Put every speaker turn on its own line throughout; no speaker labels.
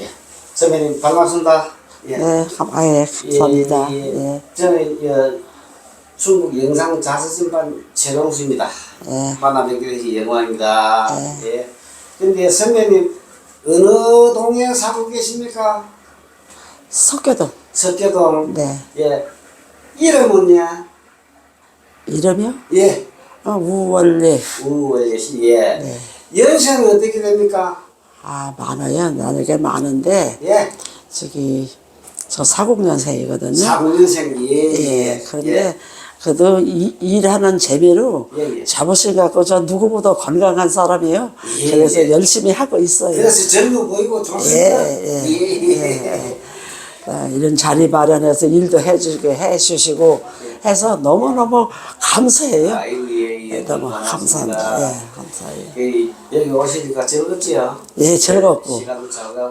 예. 선배님 반갑습니다. 예.
네, 감- 아, 예, 감사합니다.
예, 예.
예,
저는 어, 충북 영상 자서전반 최동수입니다.
예.
만나뵙게 돼서 영광입니다. 예. 근데 선배님 어느 동에 살고 계십니까?
석교동.
석교동.
네.
예. 이름은요?
이름이요?
예.
어, 우월리.
우월씨. 예.
네.
연세는 어떻게 됩니까?
아, 많아요. 나에게 많은데,
예.
저기, 저 40년생이거든요.
사구년생 예.
예, 그런데, 그래도 이, 일하는 재미로
예, 예.
자부심 갖고 저 누구보다 건강한 사람이에요.
예,
그래서
예.
열심히 하고 있어요.
그래서 젊어 보이고 좋습니다.
예, 예,
예.
아, 이런 자리 마련해서 일도 해주게 해주시고 해서 너무너무 감사해요.
아이고 예, 예.
너무 감사합니다. 예, 감사해요.
그, 여기 오시니까 즐겁지요?
예, 즐겁고.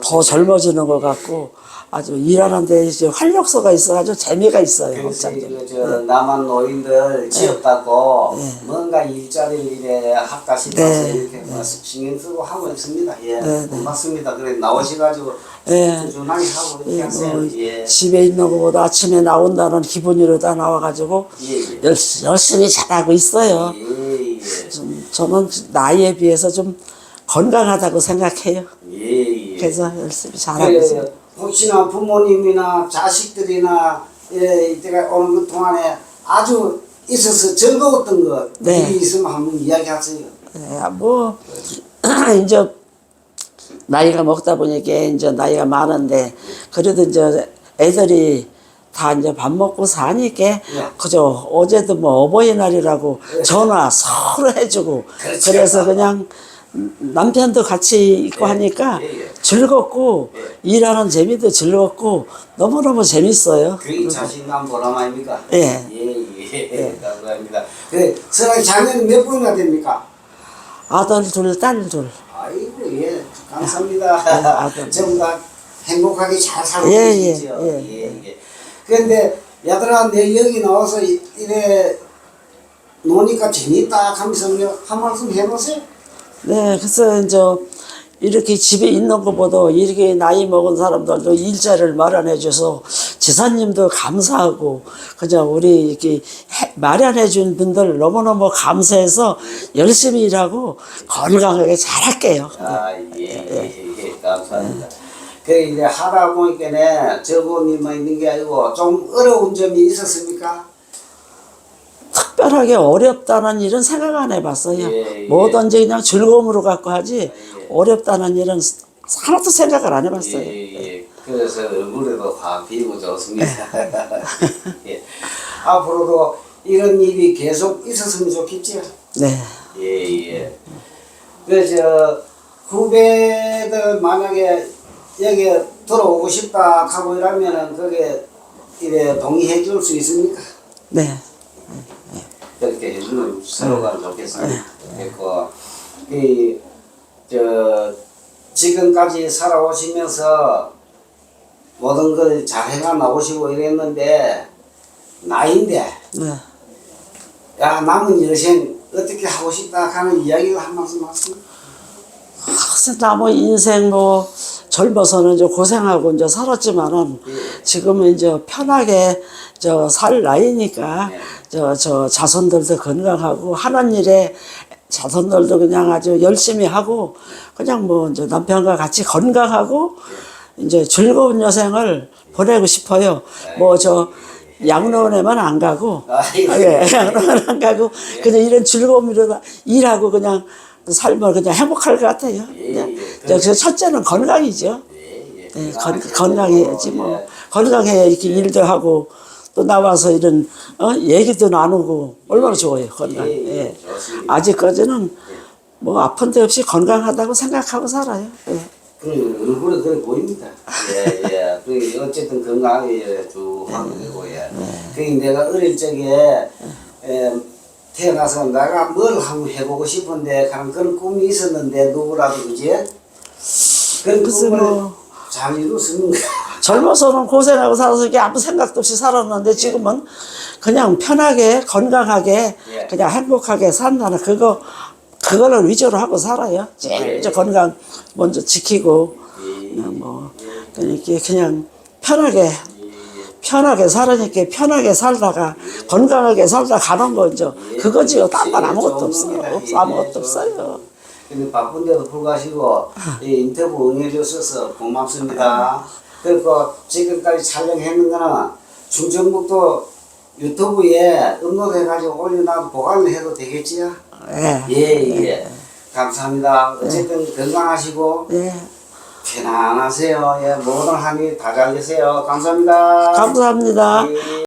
더 젊어지는 것 같고 아주 일하는데 이제 활력소가 있어가지고 재미가 있어요.
그래서. 이거 저 남한 노인들 지었다고 뭔가 일자리를 이래 할까 싶어서
네.
이렇게 뭐 신경 쓰고 하고 있습니다. 예,
네, 네.
고맙습니다. 그래 나오셔가지고
예.
꾸준하게 하고 이렇게
예,
하세요.
뭐
예,
집에 있는 것보다 아침에 나온다는 기분으로 다 나와가지고
예, 예.
열, 열심히 잘하고 있어요.
예, 예.
좀 저는 나이에 비해서 좀 건강하다고 생각해요.
예, 예.
그래서 열심히 잘하고 있어요.
그 혹시나 부모님이나 자식들이나 예, 이때가 오는 그 동안에 아주 있어서 즐거웠던 것
네.
일이 있으면 한번 이야기하세요.
네, 뭐 이제 나이가 먹다 보니까 이제 나이가 많은데 그래도 이제 애들이 다 이제 밥 먹고 사니까 그저 어제도 뭐 어버이날이라고 전화 서로 해주고
그렇죠.
그래서 그냥 남편도 같이 있고 하니까
예, 예.
즐겁고 일하는 재미도 즐겁고 너무너무 재밌어요.
그게 자신감 보람 아닙니까?
예.
예, 예. 감사합니다. 그, 서랑 자녀는 몇 분이나 됩니까?
아들 둘, 딸 둘.
아이고, 예. 감사합니다.
아들.
전부 다 행복하게 잘 살고
예,
계시죠?
예,
예,
예.
예. 그런데, 야들아, 내 여기 나와서 이- 이래 노니까 재밌다 하면서 뭐한 말씀 해보세요.
네, 그래서 이제 이렇게 집에 있는 것보다 이렇게 나이 먹은 사람들도 일자리를 마련해 줘서 지사님도 감사하고 그냥 우리 이렇게 해- 마련해 준 분들 너무너무 감사해서 열심히 일하고 건강하게 잘할게요.
아, 예, 예, 예, 감사합니다. 그 이제 하다 보니까네 저분이만 있는 게 아니고 좀 어려운 점이 있었습니까?
특별하게 어렵다는 일은 생각 안 해봤어요.
예, 예.
뭐든지 그냥 즐거움으로 갖고 하지
예.
어렵다는 일은 하나도 생각을 안 해봤어요.
예, 예. 그래서 얼굴에도 확 비고 좋습니다. 예. 앞으로도 이런 일이 계속 있었으면 좋겠지요.
네.
예, 예. 그저 후배들 만약에 여기 들어오고 싶다 하고 이러면은 그게 이래 동의해 줄 수 있습니까?
네.
그렇게 해주면 서로가 좋겠습니다. 그리고 이저 지금까지 살아오시면서 모든 걸 잘 해가 나오시고 이랬는데 나인데
네.
야 남은 여생 어떻게 하고 싶다 하는 이야기를 한 말씀 하세요.
글쎄 나뭐 인생 뭐 젊어서는 이제 고생하고 이제 살았지만은 지금은 이제 편하게 저 살 나이니까 저 저 자손들도 건강하고 하는 일에 자손들도 그냥 아주 열심히 하고 그냥 뭐 이제 남편과 같이 건강하고 이제 즐거운 여생을 보내고 싶어요. 뭐 저 양로원에만 안 가고. 예, 양로원 안 가고 그냥 이런 즐거움으로 다 일하고 그냥 삶을 그냥 행복할 것 같아요. 그 냥
예.
저 첫째는 건강이죠.
예, 예.
네, 건, 건강해야지 뭐 건강해야 이렇게 일도 하고 또 나와서 이런 어? 얘기도 나누고 얼마나 좋아요 건강.
예, 예,
예. 아직까지는 뭐 아픈 데 없이 건강하다고 생각하고 살아요. 예.
그 얼굴에 그래 보입니다. 예, 예. 그 어쨌든 건강하게 쭉 하고 되고 예. 그 내가 어릴 적에 에, 태어나서 내가 뭘 한번 해보고 싶은데 그런 그런 꿈이 있었는데 누구라도 그지? 꿈을
뭐.
잘 이뤘습니다.
젊어서는 고생하고 살아서 이게 아무 생각도 없이 살았는데 지금은 그냥 편하게 건강하게
예.
그냥 행복하게 산다는 그거 그거를 위주로 하고 살아요. 제일
예.
저 건강 먼저 지키고 뭐 그러니까 그냥 편하게 편하게 살으니까 편하게 살다가 건강하게 살다 가는 거죠. 그거지요. 딴 건 아무것도 없어요. 없- 아무것도 없어요.
근데 바쁜데도 불구하고 이 인터뷰 응해주셔서 고맙습니다. 그리고 지금까지 촬영했는 거는 충청북도 유튜브에 업로드해가지고 올려놔 보관을 해도 되겠지요?
예.
예, 예. 감사합니다. 어쨌든 건강하시고
예.
편안하세요. 예, 모든 한일 다잘 되세요. 감사합니다.
감사합니다.
예.